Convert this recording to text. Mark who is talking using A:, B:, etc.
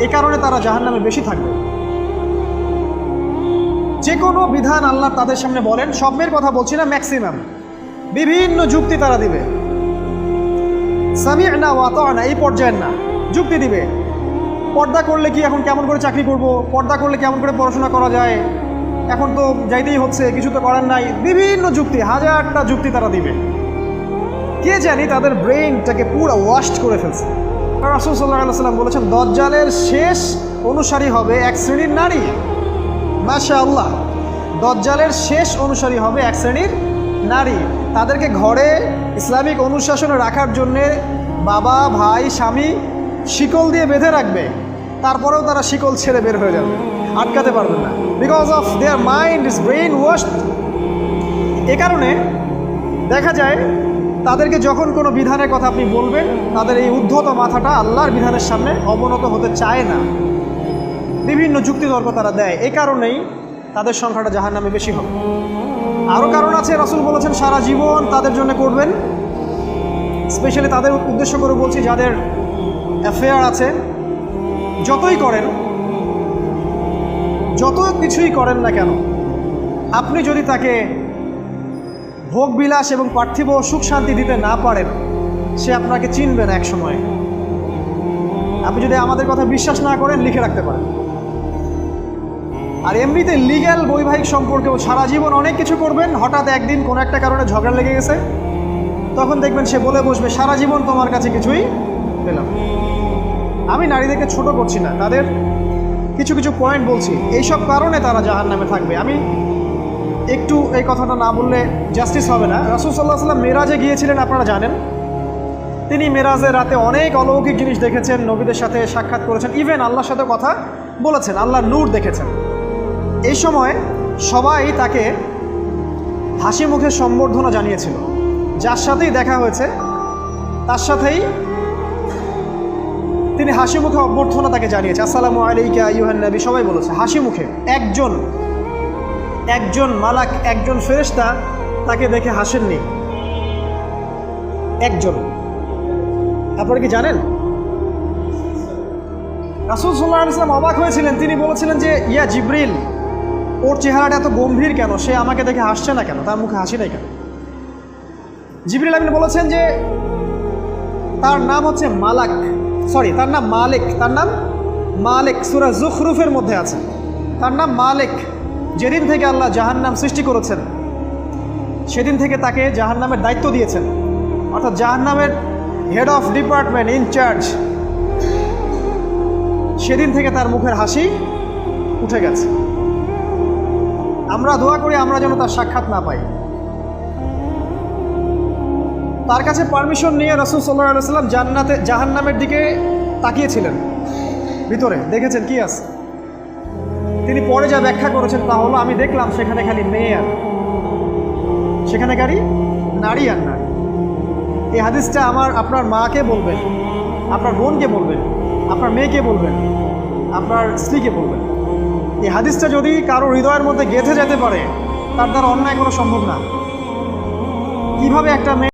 A: এ কারণে তারা জাহান নামে বেশি থাকবে। যে কোনো বিধান আল্লাহ তাদের সামনে বলেন সবের কথা বলছি না ম্যাক্সিমাম বিভিন্ন যুক্তি তারা দিবে। সামি না ওয়াত না এই পর্যায়ের না। যুক্তি দিবে। পর্দা করলে কি এখন কেমন করে চাকরি করব? পর্দা করলে কেমন করে পড়াশোনা করা যায়? এখন তো যাইতেই হচ্ছে, কিছু তো করার নাই। বিভিন্ন যুক্তি, হাজারটা যুক্তি তারা দিবে। কে জানি তাদের ব্রেইনটাকে পুরো ওয়াস্ট করে ফেলছে। রাসুল সাল্লাহ সাল্লাম বলেছেন, দজ্জালের শেষ অনুসারী হবে এক শ্রেণির নারী। মাশা আল্লাহ দজ্জালের শেষ অনুসারী হবে এক শ্রেণির নারী। তাদেরকে ঘরে ইসলামিক অনুশাসনে রাখার জন্যে বাবা, ভাই, স্বামী শিকল দিয়ে বেঁধে রাখবে। তারপরেও তারা শিকল ছেড়ে বের হয়ে যাবে। আটকাতে পারবে না। Because of their mind is brain washed এ কারণে দেখা যায় তাদেরকে যখন কোনো বিধানের কথা আপনি বলবেন, তাদের এই উদ্ধত মাথাটা আল্লাহর বিধানের সামনে অবনত হতে চায় না। বিভিন্ন যুক্তিতর্ক তারা দেয়। এই কারণেই তাদের সংখ্যাটা জাহার নামে বেশি হবে। আরও কারণ আছে, রসুল বলেছেন, সারা জীবন তাদের জন্য করবেন। স্পেশালি তাদের উদ্দেশ্য করে বলছি, যাদের অ্যাফেয়ার আছে, যতই করেন, যত কিছুই করেন না কেন, আপনি যদি তাকে ভোগ বিলাস এবং পার্থিব সুখ শান্তি দিতে না পারেন, সে আপনাকে চিনবে না এক সময় আপনি যদি আমাদের কথা বিশ্বাস না করেন, লিখে রাখতে পারেন। আর এমনিতে লিগ্যাল বৈবাহিক সম্পর্কেও সারা জীবন অনেক কিছু করবেন, হঠাৎ একদিন কোনো একটা কারণে ঝগড়া লেগে গেছে, তখন দেখবেন সে বলে বসবে, সারা জীবন তোমার কাছে কিছুই পেলাম আমি নারীদেরকে ছোট করছি না, তাদের কিছু কিছু পয়েন্ট বলছি, এইসব কারণে তারা জাহান নামে থাকবে। আমি একটু এই কথাটা না বললে জাস্টিস হবে না। রাসুল সাল্লাহ সাল্লাম মেরাজে গিয়েছিলেন, আপনারা জানেন। তিনি মেরাজের রাতে অনেক অলৌকিক জিনিস দেখেছেন, নবীদের সাথে সাক্ষাৎ করেছেন। ইভেন আল্লাহর সাথে কথা বলেছেন আল্লাহ নূর দেখেছেন। এই সময় সবাই তাকে হাসি মুখে সম্বর্ধনা জানিয়েছিল। যার সাথেই দেখা হয়েছে, তার সাথেই তিনি হাসি মুখে অভ্যর্থনা তাকে জানিয়েছে। আসসালামু আলাইকা ইউহান নবী, সবাই বলেছে, হাসি মুখে। একজন একজন মালাক, একজন ফেরেশতা তাকে দেখে হাসেননি। একজন। আপনারা কি জানেন? রাসুল সাল্লাহ ইসলাম অবাক হয়েছিলেন। তিনি বলেছিলেন যে, ইয়া জিব্রিল, ওর চেহারাটা এত গম্ভীর কেন? সে আমাকে দেখে হাসছে না কেন? তার মুখে হাসি নাই কেন? জিবরিল আমিন বলেছেন যে, তার নাম হচ্ছে মালাক। সরি, তার নাম মালিক। তার নাম মালিক। সুরা জুখরুফের মধ্যে আছে। তার নাম মালিক। যেদিন থেকে আল্লাহ জাহান্নাম সৃষ্টি করেছেন, সেদিন থেকে তাকে জাহান্নামের দায়িত্ব দিয়েছেন। অর্থাৎ জাহান্নামের হেড অফ ডিপার্টমেন্ট ইনচার্জ সেদিন থেকে তার মুখের হাসি উঠে গেছে। আমরা দোয়া করি আমরা যেন তার সাক্ষাৎ না পাই। তার কাছে পারমিশন নিয়ে রসুল সাল্লাহ সাল্লাম জান্নাতে, জাহান্নামের দিকে তাকিয়েছিলেন। ভিতরে দেখেছেন কি আছে? তিনি পরে যা ব্যাখ্যা করেছেন তা হলো, আমি দেখলাম সেখানে খালি মেয়ে আর সেখানে গাড়ি? নারী আর নারী। এই হাদিসটা আমার, আপনার মাকে বলবেন, আপনার বোনকে বলবেন, আপনার মেয়েকে বলবেন, আপনার স্ত্রীকে বলবেন। এই হাদিসটা যদি কারও হৃদয়ের মধ্যে গেঁথে যেতে পারে, তার দ্বারা অন্যায় কোনো সম্ভব না। কীভাবে একটা মেয়ে